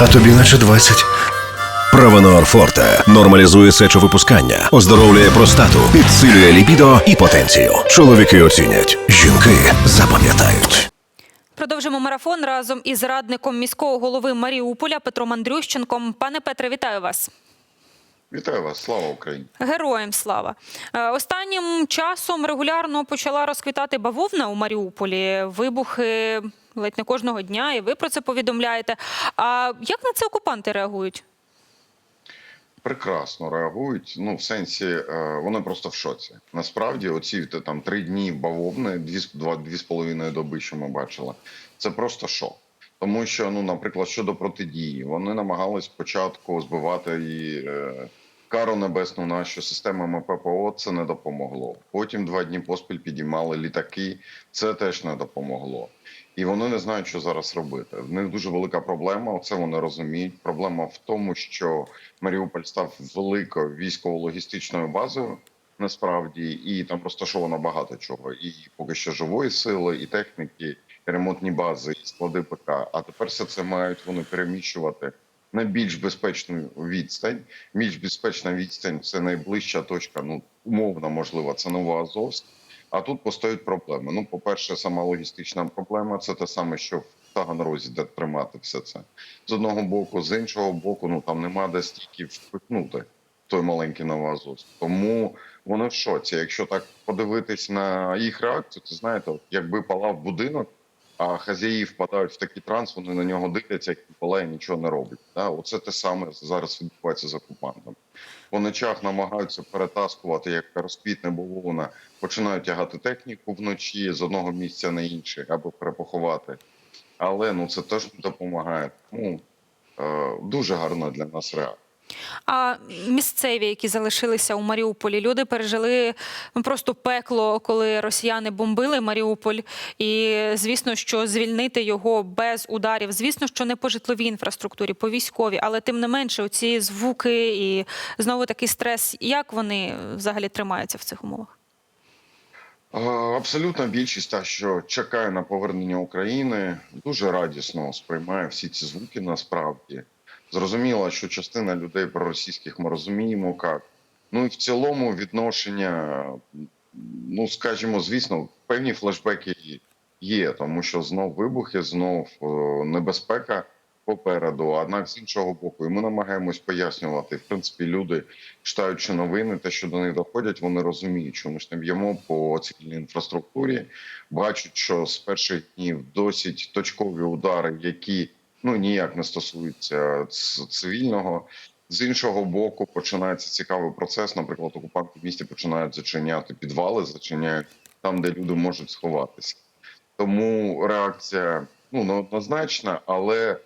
а тобі наче 20. Правонор Форте нормалізує сечовипускання, оздоровлює простату, підсилює лібідо і потенцію. Чоловіки оцінять, жінки запам'ятають. Продовжимо марафон разом із радником міського голови Маріуполя Петром Андрющенком. Пане Петре, вітаю вас. Вітаю вас, слава Україні! Героям слава. Е, Останнім часом регулярно почала розквітати бавовна у Маріуполі. Вибухи ледь не кожного дня, і ви про це повідомляєте. А як на це окупанти реагують? Прекрасно реагують. Ну, в сенсі, е, вони просто в шоці. Насправді, оці там три дні бавовни, дві два дві з половиною доби, що ми бачили, це просто шок. Тому що, ну, наприклад, щодо протидії, вони намагались спочатку збивати і е, кару небесну нашу системами ППО. Це не допомогло. Потім два дні поспіль підіймали літаки. Це теж не допомогло. І вони не знають, що зараз робити. В них дуже велика проблема. Це вони розуміють. Проблема в тому, що Маріуполь став великою військово-логістичною базою. Насправді, і там розташовано багато чого. І поки що живої сили, і техніки, і ремонтні бази, і склади ПК. А тепер все це мають вони переміщувати на більш безпечну відстань. Більш безпечна відстань це найближча точка. Ну умовно можливо, це Новоазовськ. А тут постають проблеми. Ну, по-перше, сама логістична проблема це те саме, що в Таганрозі, де тримати все це з одного боку, з іншого боку, ну там нема де стільки впихнути той маленький Новоазовськ. Тому вони в шоці. Якщо так подивитись на їх реакцію, то знаєте, якби палав будинок, а хазяї впадають в такий транс, вони на нього дивляться, як палає, нічого не роблять. Да? Оце те саме зараз відбувається з окупантом. По ночах намагаються перетаскувати, як розквітне бавовна, починають тягати техніку вночі з одного місця на інше або перепоховати. Але ну це теж допомагає. Ну е, дуже гарна для нас реакція. А місцеві, які залишилися у Маріуполі, люди пережили ну, просто пекло, коли росіяни бомбили Маріуполь. І звісно, що звільнити його без ударів, звісно, що не по житловій інфраструктурі, по військовій, але тим не менше, оці звуки і знову такий стрес. Як вони взагалі тримаються в цих умовах? Абсолютна більшість, та що чекає на повернення України, дуже радісно сприймає всі ці звуки. Насправді зрозуміло, що частина людей проросійських ми розуміємо, як ну і в цілому відношення, ну скажімо, звісно, певні флешбеки є, тому що знов вибухи, знов е, небезпека попереду. Однак з іншого боку, і ми намагаємось пояснювати. В принципі, люди читаючи новини, те, що до них доходять, вони розуміють, що ми ж не б'ємо по цивільній інфраструктурі. Бачать, що з перших днів досить точкові удари, які ну ніяк не стосуються ц- цивільного. З іншого боку, починається цікавий процес. Наприклад, окупанти в місті починають зачиняти підвали, зачиняють там, де люди можуть сховатися. Тому реакція ну неоднозначна, але е,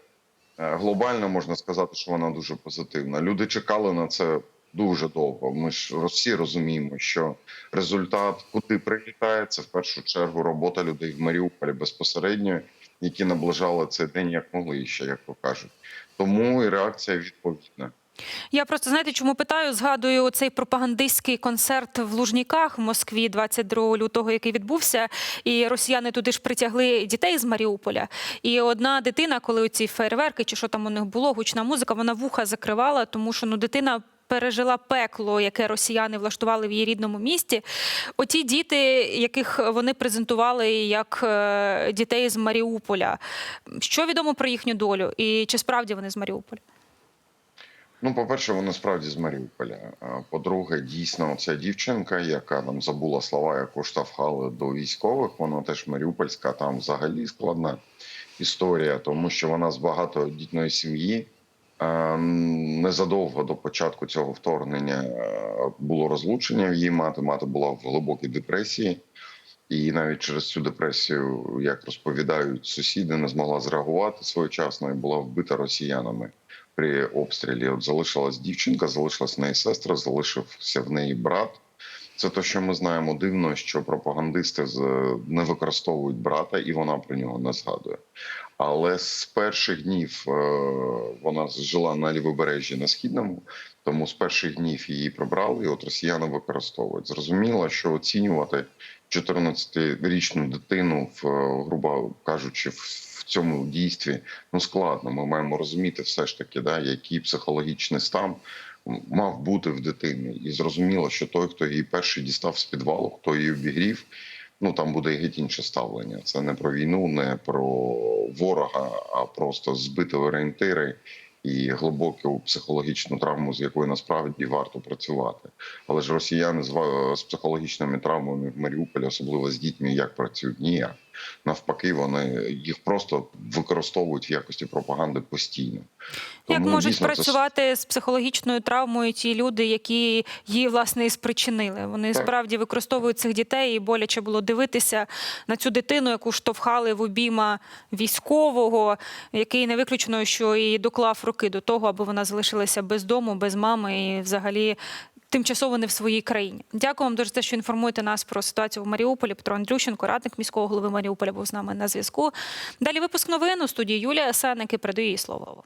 глобально можна сказати, що вона дуже позитивна. Люди чекали на це дуже довго. Ми ж всі розуміємо, що результат, куди прилітає, це в першу чергу робота людей в Маріуполі безпосередньо, які наближали цей день як могли ще, як то кажуть. Тому і реакція відповідна. Я просто знаєте, чому питаю? Згадую цей пропагандистський концерт в Лужніках в Москві 22 лютого, який відбувся, і росіяни туди ж притягли дітей з Маріуполя. І одна дитина, коли оці фейерверки чи що там у них було, гучна музика, вона вуха закривала, тому що ну дитина. Пережила пекло, яке росіяни влаштували в її рідному місті. Оті діти, яких вони презентували як е, дітей з Маріуполя. Що відомо про їхню долю? І чи справді вони з Маріуполя? Ну, по-перше, вони справді з Маріуполя. По-друге, дійсно, ця дівчинка, яка там забула слова, яку штовхали до військових, вона теж маріупольська, там взагалі складна історія, тому що вона з багатодітної сім'ї. Е, Незадовго до початку цього вторгнення е, було розлучення в її мати. Мати була в глибокій депресії, і навіть через цю депресію, як розповідають сусіди, не змогла зреагувати своєчасно і була вбита росіянами при обстрілі. От залишилась дівчинка, залишилась в неї сестра, залишився в неї брат. Це те, що ми знаємо. Дивно, що пропагандисти не використовують брата, і вона про нього не згадує. Але з перших днів е, вона жила на лівобережжі на східному, тому з перших днів її прибрали, і от росіяни використовують. Зрозуміло, що оцінювати 14-річну дитину в е, грубо кажучи, в цьому дійстві ну складно. Ми маємо розуміти все ж таки, да, який психологічний стан мав бути в дитини, і зрозуміло, що той, хто її перший дістав з підвалу, хто її обігрів. Ну там буде геть інше ставлення. Це не про війну, не про ворога, а просто збити орієнтири і глибоку психологічну травму, з якою насправді варто працювати. Але ж росіяни з психологічними травмами в Маріуполі, особливо з дітьми, як працюють ніяк. Навпаки, вони їх просто використовують в якості пропаганди постійно. Як Тому, можуть дійсно, це працювати з психологічною травмою ті люди, які її власне і спричинили? Вони Так. справді використовують цих дітей, і боляче було дивитися на цю дитину, яку штовхали в обійма військового, який не виключено, що і доклав руки до того, аби вона залишилася без дому, без мами і взагалі. Тимчасово не в своїй країні. Дякую вам дуже за те, що інформуєте нас про ситуацію в Маріуполі. Петро Андрющенко, радник міського голови Маріуполя, був з нами на зв'язку. Далі випуск новин у студії Юлія Сенник і передаю їй слово.